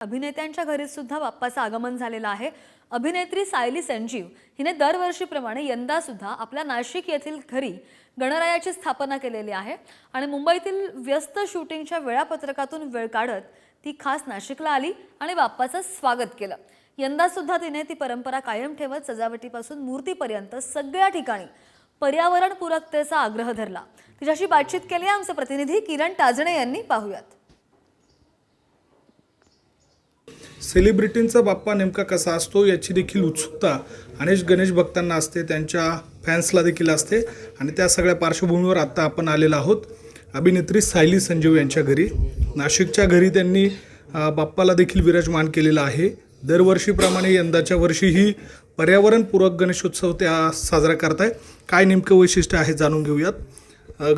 अभिनेत्यांच्या घरी सुद्धा बाप्पाचं आगमन झालेलं आहे. अभिनेत्री सायली संजीव हिने दरवर्षीप्रमाणे यंदा सुद्धा आपल्या नाशिक येथील घरी गणरायाची स्थापना केलेली आहे आणि मुंबईतील व्यस्त शूटिंगच्या वेळापत्रकातून वेळ काढत ती खास नाशिकला आली आणि बाप्पाचं स्वागत केलं. यंदा सुद्धा तिने ती परंपरा कायम ठेवत सजावटीपासून मूर्तीपर्यंत सगळ्या ठिकाणी पर्यावरणपूरकतेचा आग्रह धरला. तिच्याशी बातचीत केली आहे आमचे प्रतिनिधी किरण टाजणे यांनी. पाहूयात. सेलिब्रिटींचा बाप्पा नेमका कसा असतो याची देखील उत्सुकता अनेक गणेश भक्तांना असते त्यांच्या फॅन्सला देखील असते. आणि त्या सगळ्या पार्श्वभूमीवर आत्ता आपण आलेलो आहोत. अभिनेत्री सायली संजीव यांच्या घरी. नाशिकच्या घरी त्यांनी बाप्पाला देखील विराजमान केलेला आहे. दरवर्षीप्रमाणे यंदाच्या वर्षीही पर्यावरणपूरक गणेशोत्सव त्या साजरा करताय. काय नेमकं वैशिष्ट्य आहे जाणून घेऊयात.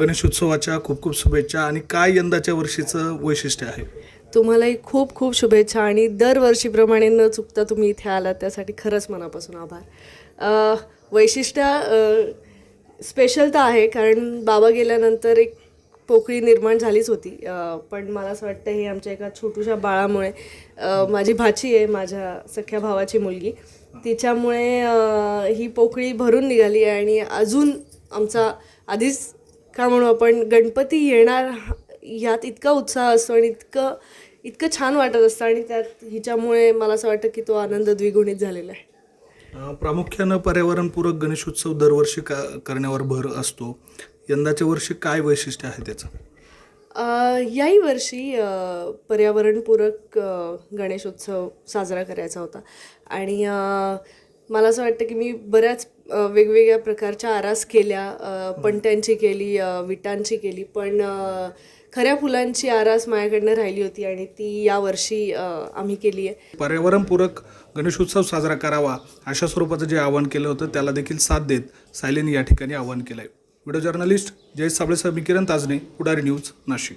गणेशोत्सवाच्या खूप खूप शुभेच्छा. आणि काय यंदाच्या वर्षीचं वैशिष्ट्य आहे? तुम्हालाही खूप खूप शुभेच्छा आणि दरवर्षीप्रमाणे न चुकता तुम्ही इथे आलात. त्यासाठी खरंच मनापासून आभार. वैशिष्ट्य स्पेशल तर आहे कारण बाबा गेल्यानंतर एक पोकळी निर्माण झालीच होती. पण मला असं वाटतं हे आमच्या एका छोटूशा बाळामुळे माझी भाची आहे माझ्या सख्या भावाची मुलगी. तिच्यामुळे ही पोकळी भरून निघाली आणि अजून आमचा आधीच का म्हणू आपण गणपती येणार ह्यात इतका उत्साह असतो आणि इतकं इतकं छान वाटत असतं आणि त्यात हिच्यामुळे मला असं वाटतं की तो आनंद द्विगुणित झालेला आहे. प्रामुख्यानं पर्यावरणपूरक गणेशोत्सव दरवर्षी का करण्यावर भर असतो. यंदाच्या वर्षी काय वैशिष्ट्य आहे त्याचं? अ, याही वर्षी अ, पर्यावरणपूरक अ, गणेशोत्सव साजरा करायचा होता. आणि अ, मला असं वाटतं की मी बऱ्याच वेगवेगळ्या प्रकारच्या आरास केल्या पणत्यांची केली विटांची केली पण खऱ्या फुलांची आरास माझ्याकडनं राहिली होती आणि ती यावर्षी आम्ही केली आहे. पर्यावरणपूरक गणेशोत्सव साजरा करावा अशा स्वरूपाचं जे आवाहन केलं होतं त्याला देखील साथ देत सायलीने या ठिकाणी आवाहन केलं आहे व्हिडिओ जर्नलिस्ट जयेश साबळेसह मी किरण ताजने पुढारी न्यूज नाशिक.